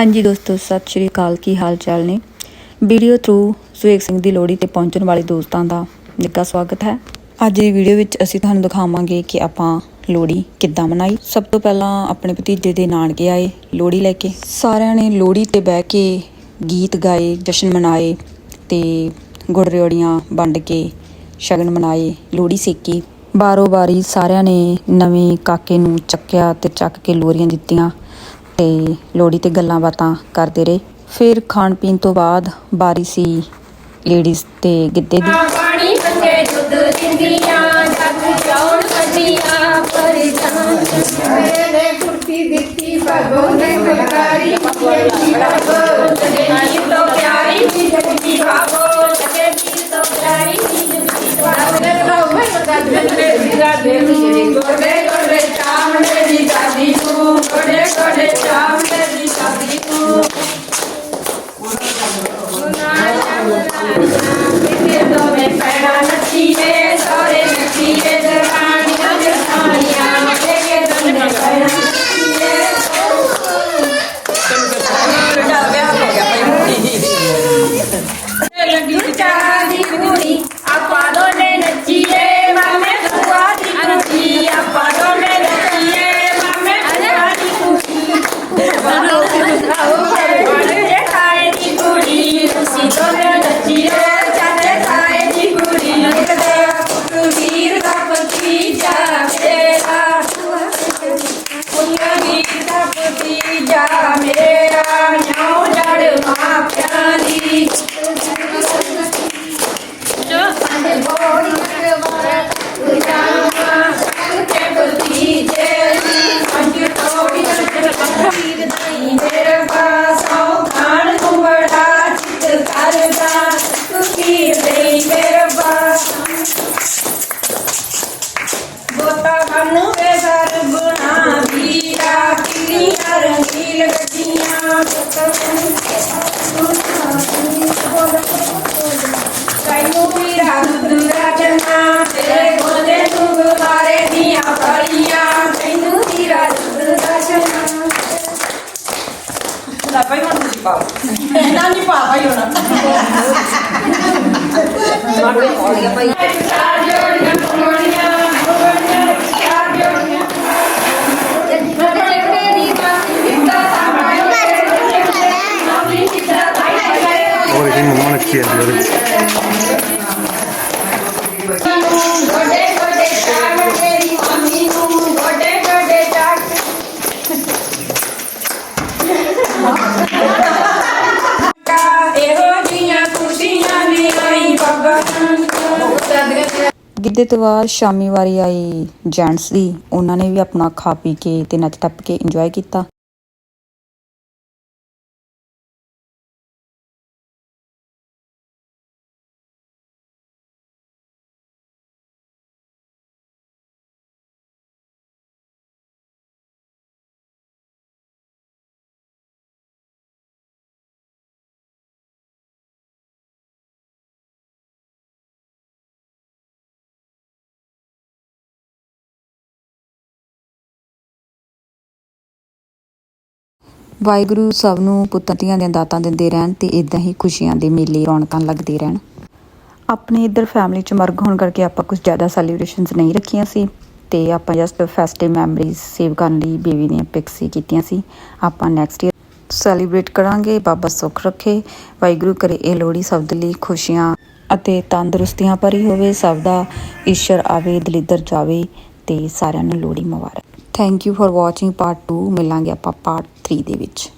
ਹਾਂਜੀ ਦੋਸਤੋ, ਸਤਿ ਸ਼੍ਰੀ ਅਕਾਲ। ਕੀ ਹਾਲ ਚਾਲ ਨੇ? ਵੀਡੀਓ ਥਰੂ ਸੁਵੇਗ ਸਿੰਘ ਦੀ ਲੋਹੜੀ ਤੇ ਪਹੁੰਚਣ ਵਾਲੇ ਦੋਸਤਾਂ ਦਾ ਨਿੱਘਾ ਸਵਾਗਤ ਹੈ। ਅੱਜ ਦੀ ਵੀਡੀਓ ਵਿੱਚ ਅਸੀਂ ਤੁਹਾਨੂੰ ਦਿਖਾਵਾਂਗੇ ਕਿ ਆਪਾਂ ਲੋਹੜੀ ਕਿੱਦਾਂ ਮਨਾਈ। ਸਭ ਤੋਂ ਪਹਿਲਾਂ ਆਪਣੇ ਭਤੀਜੇ ਦੇ ਨਾਨਕੇ ਆਏ ਲੋਹੜੀ ਲੈ ਕੇ। ਸਾਰਿਆਂ ਨੇ ਲੋਹੜੀ ਤੇ ਬਹਿ ਕੇ ਗੀਤ ਗਾਏ, ਜਸ਼ਨ ਮਨਾਏ ਤੇ ਗੁੜ ਰਿਓੜੀਆਂ ਵੰਡ ਕੇ ਸ਼ਗਨ ਮਨਾਏ, ਲੋਹੜੀ ਸੇਕੀ। ਬਾਰੋ ਬਾਰੀ ਸਾਰਿਆਂ ਨੇ ਨਵੇਂ ਕਾਕੇ ਨੂੰ ਚੱਕਿਆ ਤੇ ਚੱਕ ਕੇ ਲੋਰੀਆਂ ਦਿੱਤੀਆਂ। ਤੇ ਲੋਹੜੀ ਤੇ ਗੱਲਾਂ ਬਾਤਾਂ ਕਰਦੇ ਰਹੇ। ਫਿਰ ਖਾਣ ਪੀਣ ਤੋਂ ਬਾਅਦ ਬਾਰੀ ਸੀ ਲੇਡੀਜ਼ ਤੇ ਗਿੱਧੇ ਦੀ। ਪਾਣੀ ਪੰਗੇ ਦੁੱਧ ਦਿੰਦੀਆਂ ਜੱਗ ਚੌਣ ਸਦੀਆਂ ਪਰਜਾਨ ਮੇਰੇ ਕੁਰਤੀ ਦਿੱਤੀ ਭਗੋ ਨੇ ਕਲਕਾਰੀ ਪੀੜੀ ਬਾਬੋ ਜਗੇ ਜੀ ਤੋਂ ਪਿਆਰੀ ਜੀ ਜਗਤੀ ਬਾਬੋ ਜਗੇ ਜੀ ਤੋਂ ਪਿਆਰੀ ਜੀ ਜਗਤੀ ਬਾਬੋ ਨੇ ਰੋ ਮੈਂ ਕਦਮ ਤੇ ਵੀਰਾ ਦੇਵੀ ਜਿਹੜੀ ਕਿਤੇ ਦੋਵੇਂ ਗੋਤਾ ਖਾਨੂੰ ਦੇ ਸਰ ਗੁਨਾ ਵੀਰਾ ਕਿੰਨੀਆਂ ਰੰਗੀਲ ਗੱਡੀਆਂ ਕੈਨੂੰ ਵੀਰਾ ਦੁਦਰਾ ਜਨਾ ਤੇਰੇ ਗੋਦੇ ਨੂੰ ਗੁਬਾਰੇ ਦੀਆਂ ਫਲੀਆਂ ਕੈਨੂੰ ਵੀਰਾ ਦੁਦਰਾ ਜਨਾ ਲੈ ਭਾਈ ਹੁਣ ਤੁਸੀਂ ਪਾਓ। ਨਾ ਨਹੀਂ ਪਾ ਭਾਈ ਹੁਣ। ਮਾਟੇ ਹੋ ਗਿਆ ਭਾਈ। ਚਾਰ ਜੋੜੀਆਂ ਇਹੋ ਜੀਆਂ ਖੁਸ਼ੀਆਂ ਨੇ ਆਈ ਬਾਬਾ ਗਿੱਧੇ ਤੋਂ ਬਾਅਦ ਸ਼ਾਮੀ ਵਾਰੀ ਆਈ ਜੈਂਟਸ ਦੀ, ਉਹਨਾਂ ਨੇ ਵੀ ਆਪਣਾ ਖਾ ਪੀ ਕੇ ਤੇ ਨੱਚ ਟੱਪ ਕੇ ਇੰਜੋਏ ਕੀਤਾ। ਵਾਹਿਗੁਰੂ ਸਭ ਨੂੰ ਪੁੱਤਾਂ ਧੀਆਂ ਦੀਆਂ ਦਾਤਾਂ ਦਿੰਦੇ ਰਹਿਣ ਤੇ ਇਦਾਂ ਹੀ ਖੁਸ਼ੀਆਂ ਦੇ ਮੇਲੇ ਰੌਣਕਾਂ ਲੱਗਦੇ ਰਹਿਣ। ਆਪਣੇ ਇੱਧਰ ਫੈਮਿਲੀ ਚ ਮਰਗ ਹੋਣ ਕਰਕੇ ਆਪਾਂ ਕੁਝ ਜ਼ਿਆਦਾ ਸੈਲੀਬ੍ਰੇਸ਼ਨਸ ਨਹੀਂ ਰੱਖੀਆਂ ਸੀ ਤੇ ਆਪਾਂ ਜਸਟ ਫੈਸਟਿਵ ਮੈਮਰੀਜ਼ ਸੇਵ ਕਰਨ ਲਈ ਬੇਬੀ ਦੀਆਂ ਪਿਕਸ ਹੀ ਕੀਤੀਆਂ ਸੀ। ਆਪਾਂ ਨੈਕਸਟ ਈਅਰ ਸੈਲੀਬ੍ਰੇਟ ਕਰਾਂਗੇ, ਬਾਬਾ ਸੁੱਖ ਰੱਖੇ, ਵਾਹਿਗੁਰੂ ਕਰੇ ਇਹ ਲੋਹੜੀ ਸਭ ਦੇ ਲਈ ਖੁਸ਼ੀਆਂ ਅਤੇ ਤੰਦਰੁਸਤੀਆਂ ਭਰੀ ਹੋਵੇ, ਸਭ ਦਾ ਈਸ਼ਰ ਆਵੇ, ਦਲਿੱਦਰ ਜਾਵੇ ਤੇ ਸਾਰਿਆਂ ਨੂੰ ਲੋਹੜੀ ਮੁਬਾਰਕ। Thank you for watching part 2 ਮਿਲਾਂਗੇ ਆਪਾਂ ਪਾਰਟ 3 ਦੇ ਵਿੱਚ।